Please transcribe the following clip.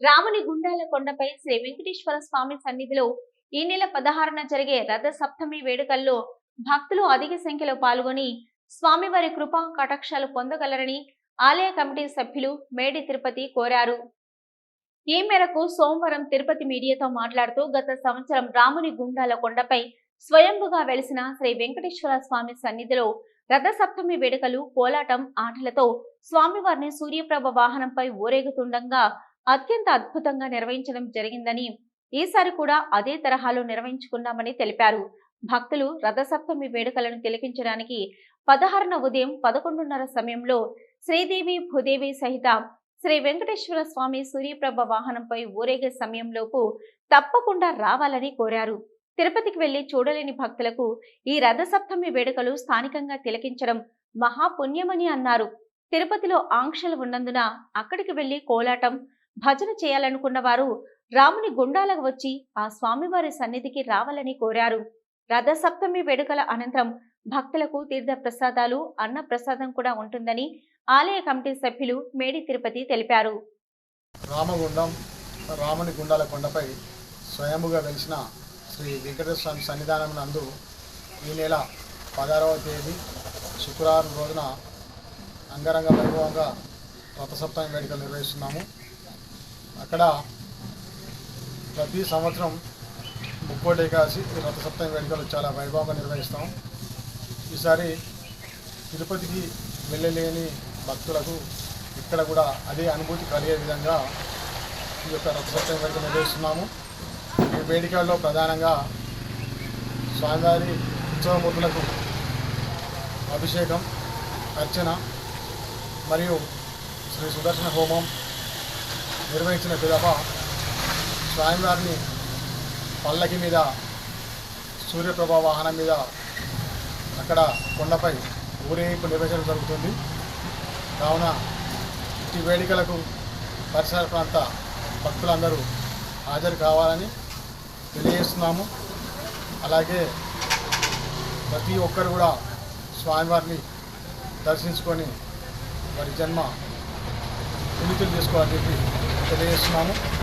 రాముని గుండాల కొండపై శ్రీ వెంకటేశ్వర స్వామి సన్నిధిలో ఈ నెల పదహారున జరిగే రథ సప్తమి వేడుకల్లో భక్తులు అధిక సంఖ్యలో పాల్గొని స్వామివారి కృపా కటాక్షాలు పొందగలరని ఆలయ కమిటీ సభ్యులు మేడి తిరుపతి కోరారు. ఈ మేరకు సోమవారం తిరుపతి మీడియాతో మాట్లాడుతూ గత సంవత్సరం రాముని గుండాల కొండపై స్వయంభుగా వెలిసిన శ్రీ వెంకటేశ్వర స్వామి సన్నిధిలో రథ సప్తమి వేడుకలు కోలాటం ఆటలతో స్వామివారిని సూర్యప్రభ వాహనంపై ఊరేగుతుండగా అత్యంత అద్భుతంగా నిర్వహించడం జరిగిందని ఈసారి కూడా అదే తరహాలో నిర్వహించుకున్నామని తెలిపారు. భక్తులు రథసప్తమి వేడుకలను తిలకించడానికి పదహారున ఉదయం పదకొండున్నర సమయంలో శ్రీదేవి భూదేవి సహిత శ్రీ వెంకటేశ్వర స్వామి సూర్యప్రభ వాహనంపై ఊరేగే సమయంలోపు తప్పకుండా రావాలని కోరారు. తిరుపతికి వెళ్ళి చూడలేని భక్తులకు ఈ రథసప్తమి వేడుకలు స్థానికంగా తిలకించడం మహాపుణ్యమని అన్నారు. తిరుపతిలో ఆంక్షలు ఉన్నందున అక్కడికి వెళ్ళి కోలాటం భజన చేయాలనుకున్న వారు రాముని గుండాలకు వచ్చి ఆ స్వామివారి సన్నిధికి రావాలని కోరారు. రథ సప్తమి వేడుకల అనంతరం భక్తులకు తీర్థ ప్రసాదాలు అన్న ప్రసాదం కూడా ఉంటుందని ఆలయ కమిటీ సభ్యులు మేడి తిరుపతి తెలిపారు. రామగుండం రాముని గుండాల కొండపై స్వయముగా వెలిసిన శ్రీ వెంకటేశ్వర స్వామి సన్నిధానం నందు ఈ నెల పదహారవ తేదీ శుక్రవారం రోజున అంగరంగ వైభవంగా రథసప్తమి వేడుకలు నిర్వహిస్తున్నాము. అక్కడ ప్రతి సంవత్సరం ముక్కోటి ఏకాదశి రథ రథసప్తమి వేడుకలు చాలా వైభవంగా నిర్వహిస్తాం. ఈసారి తిరుపతికి వెళ్ళలేని భక్తులకు ఇక్కడ కూడా అదే అనుభూతి కలిగే విధంగా ఈ యొక్క రథసప్తమి వేడుక నిర్వహిస్తున్నాము. ఈ వేడుకల్లో ప్రధానంగా స్వామివారి ఉత్సవమూర్తులకు అభిషేకం అర్చన మరియు శ్రీ సుదర్శన హోమం నిర్వహించిన పిదప స్వామివారిని పల్లకి మీద సూర్యప్రభ వాహనం మీద అక్కడ కొండపై ఊరేగింపు నిర్వహించడం జరుగుతుంది. కావున ఈ వేడుకలకు పరిసర ప్రాంత భక్తులందరూ హాజరు కావాలని తెలియజేస్తున్నాము. అలాగే ప్రతి ఒక్కరు కూడా స్వామివారిని దర్శించుకొని వారి జన్మ పుణితులు తీసుకోవాలని చెప్పి తెలియజేస్తున్నాము